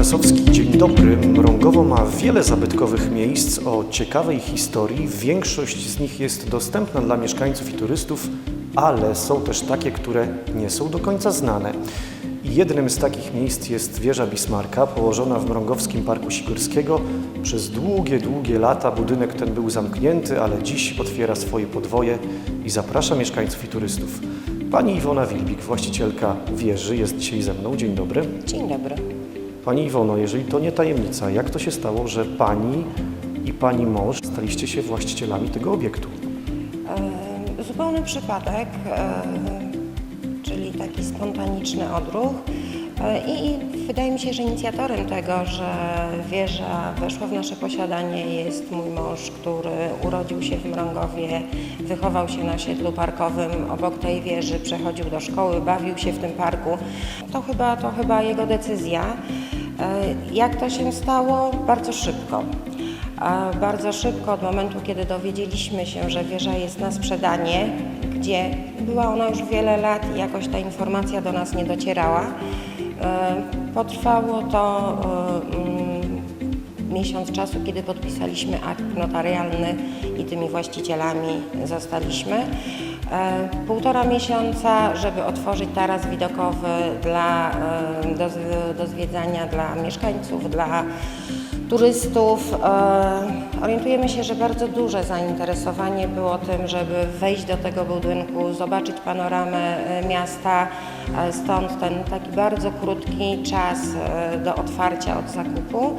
Krasowski, dzień dobry. Mrągowo ma wiele zabytkowych miejsc o ciekawej historii. Większość z nich jest dostępna dla mieszkańców i turystów, ale są też takie, które nie są do końca znane. Jednym z takich miejsc jest wieża Bismarka, położona w Mrągowskim Parku Sikorskiego. Przez długie, długie lata budynek ten był zamknięty, ale dziś otwiera swoje podwoje i zaprasza mieszkańców i turystów. Pani Iwona Wilbik, właścicielka wieży, jest dzisiaj ze mną. Dzień dobry. Dzień dobry. Pani Iwono, jeżeli to nie tajemnica, jak to się stało, że Pani i Pani mąż staliście się właścicielami tego obiektu? Zupełny przypadek, czyli taki spontaniczny odruch. E, I wydaje mi się, że inicjatorem tego, że wieża weszła w nasze posiadanie jest mój mąż, który urodził się w Mrągowie, wychował się na osiedlu parkowym obok tej wieży, przechodził do szkoły, bawił się w tym parku. To chyba, to chyba jego decyzja. E, Jak to się stało? Bardzo szybko. A bardzo szybko, od momentu, kiedy dowiedzieliśmy się, że wieża jest na sprzedanie, gdzie była ona już wiele lat i jakoś ta informacja do nas nie docierała, e, potrwało to e, mm, miesiąc czasu, kiedy podpisaliśmy akt notarialny i tymi właścicielami zostaliśmy. E, Półtora miesiąca, żeby otworzyć taras widokowy dla, e, do, do zwiedzania dla mieszkańców, dla turystów. E, Orientujemy się, że bardzo duże zainteresowanie było tym, żeby wejść do tego budynku, zobaczyć panoramę e, miasta. E, Stąd ten taki bardzo krótki czas do otwarcia od zakupu.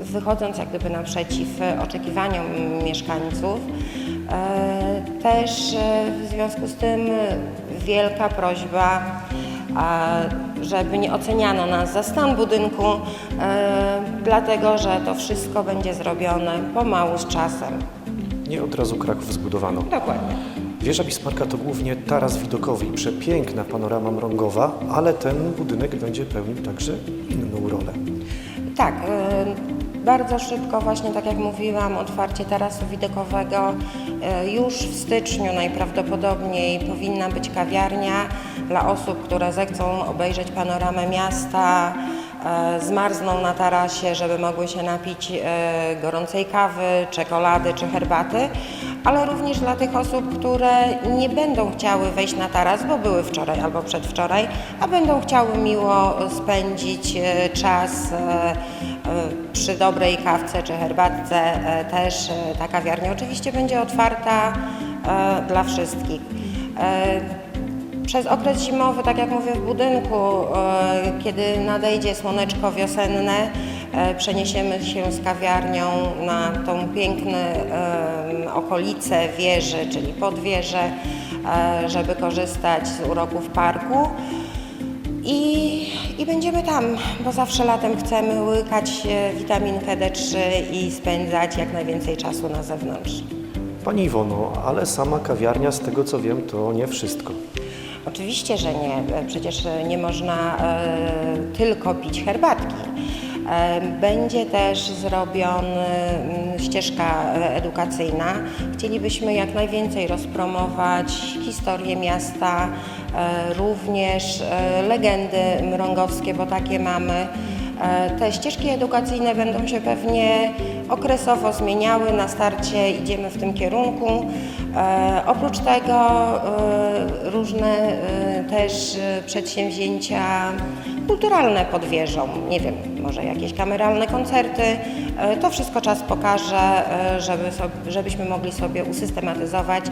Wychodząc jak gdyby naprzeciw oczekiwaniom mieszkańców. Też w związku z tym wielka prośba żeby nie oceniano nas za stan budynku, e, dlatego że to wszystko będzie zrobione pomału z czasem. Nie od razu Kraków zbudowano. Dokładnie. Wieża Bismarka to głównie taras widokowy i przepiękna panorama mrągowa, ale ten budynek będzie pełnił także inną rolę. Tak, e, bardzo szybko, właśnie tak jak mówiłam, otwarcie tarasu widokowego. E, Już w styczniu najprawdopodobniej powinna być kawiarnia dla osób, które zechcą obejrzeć panoramę miasta, zmarzną na tarasie, żeby mogły się napić e, gorącej kawy, czekolady czy herbaty, ale również dla tych osób, które nie będą chciały wejść na taras, bo były wczoraj albo przedwczoraj, a będą chciały miło spędzić e, czas e, e, przy dobrej kawce czy herbatce. E, Też e, ta kawiarnia oczywiście będzie otwarta e, dla wszystkich. Przez okres zimowy, tak jak mówię, w budynku, e, kiedy nadejdzie słoneczko wiosenne, e, przeniesiemy się z kawiarnią na tą piękną okolicę wieży, czyli podwieżę, e, żeby korzystać z uroków parku. I, I będziemy tam, bo zawsze latem chcemy łykać witaminkę D3 i spędzać jak najwięcej czasu na zewnątrz. Pani Iwono, ale sama kawiarnia, z tego co wiem, to nie wszystko. Oczywiście, że nie. E, Przecież e, nie można e, tylko pić herbatki. Będzie też zrobiona ścieżka e, edukacyjna. Chcielibyśmy jak najwięcej rozpromować historię miasta, również legendy mrągowskie, bo takie mamy. E, Te ścieżki edukacyjne będą się pewnie okresowo zmieniały. Na starcie idziemy w tym kierunku. E, Oprócz tego e, różne też przedsięwzięcia kulturalne pod wieżą. Nie wiem, może jakieś kameralne koncerty. To wszystko czas pokaże, żeby sobie, żebyśmy mogli sobie usystematyzować.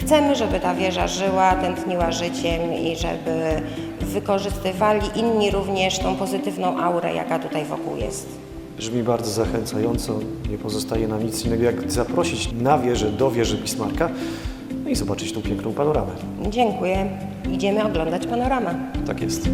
Chcemy, żeby ta wieża żyła, tętniła życiem i żeby wykorzystywali inni również tą pozytywną aurę, jaka tutaj wokół jest. Brzmi bardzo zachęcająco. Nie pozostaje nam nic innego, jak zaprosić na wieżę, do wieży Bismarka no i zobaczyć tą piękną panoramę. Dziękuję. Idziemy oglądać panoramę. Tak jest.